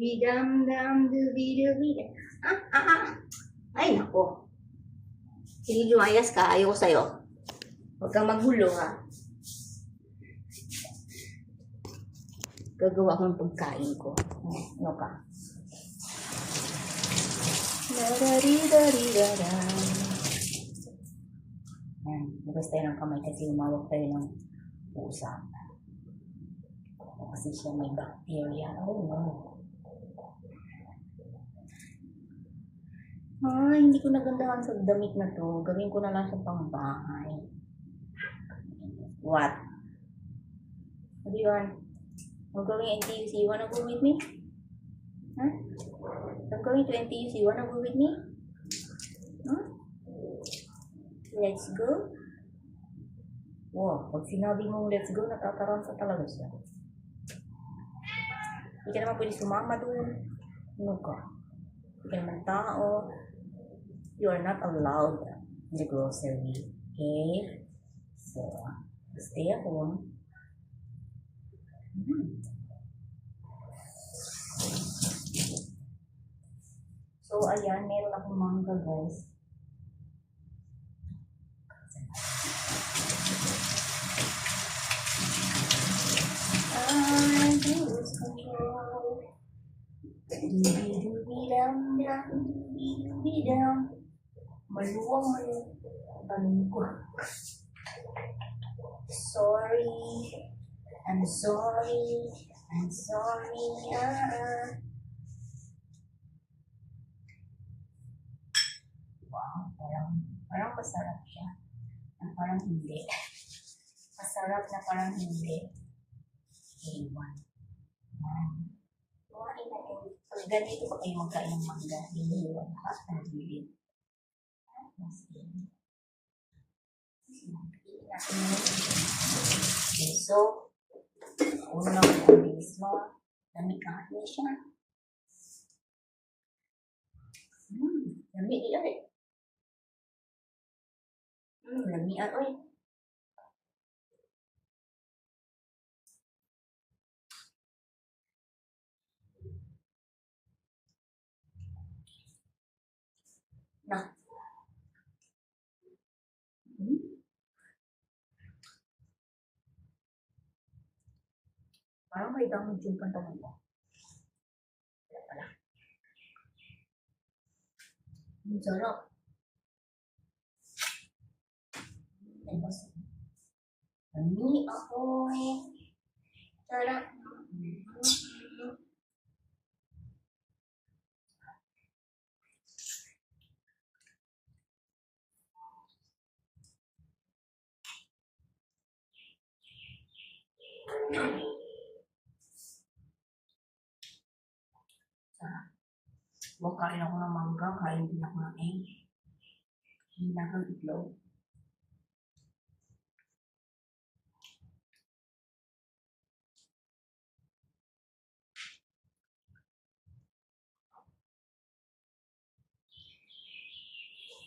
Bidam dam dubi. Ah, ah, ah. Ay, nako. Sige, lumayas ka. Ayoko sa'yo. Huwag kang magulo, ha? Gagawa ko ng pagkain ko. Ano ka? Da-da-di-da-di-da-da. Yan. Labas tayo ng kamay kasi umawag tayo ng pusa. Kasi siya may bacteria. Oh, no. Ah, hindi ko nagandahan sa damit na to. Gawin ko na lang sa pangbahay. What? What do you want? I'm going NTUC. You wanna go with me? Huh? I'm going to NTUC. You wanna go with me? Huh? Let's go. Wow, pag sinabi mong let's go, natataransa talaga siya. Hindi ka naman pwede sumama doon. Ano ka? Hindi ka naman tao. You are not allowed in the grocery. Okay? So, stay at home. Hmm. So, ayan, meron akong manga, guys. I lose control. Dubi-dubi-dam-dam, dubi-dubi-dam. Maluwang maluwang. Tanong ko. Sorry. I'm sorry. I'm sorry. Ah. Wow, parang, parang masarap siya. Parang hindi. Masarap na parang hindi. A1. Yan. Kumain na kayo. Pag ganito pa kayo magkain ng mangga, hindi yung lahat ng gilid. Mas in. Okay, so, una ko ang bilis mo. Namikaan niya siya. Hmm, lami di ay. Hmm, lami ay. Na. Hmm. Parang may damage yung pantawan mo. Wala pala. Ang sarap. Ay, basta. Ani ako eh. Sarap. Huwag kain ako ng mangga, kain din ako ng egg. Hindi na akong itlog.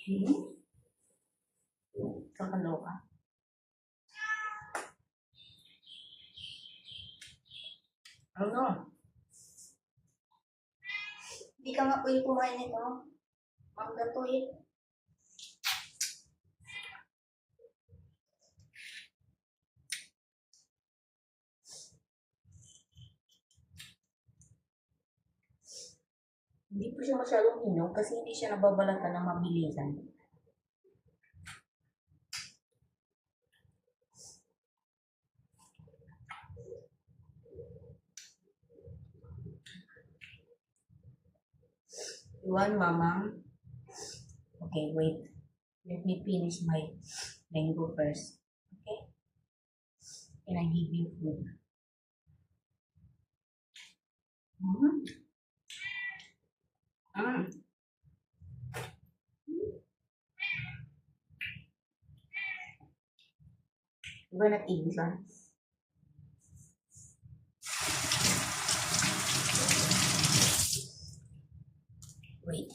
Hmm? Kakaloka. Ano? Hindi ka nga pwede kumain nito. Mangga to eh. Hindi po siya masyadong hinog kasi hindi siya nababalatan ng mabilisan. Want, Mama? Okay, wait. Let me finish my mango first. Okay? Can I give you food? Mm-hmm. Mm. I'm gonna eat this one. Wait.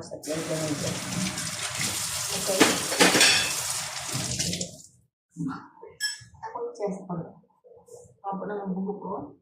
I was at the again. Okay. Ako yung siya sa pag. Na ang buhok ko.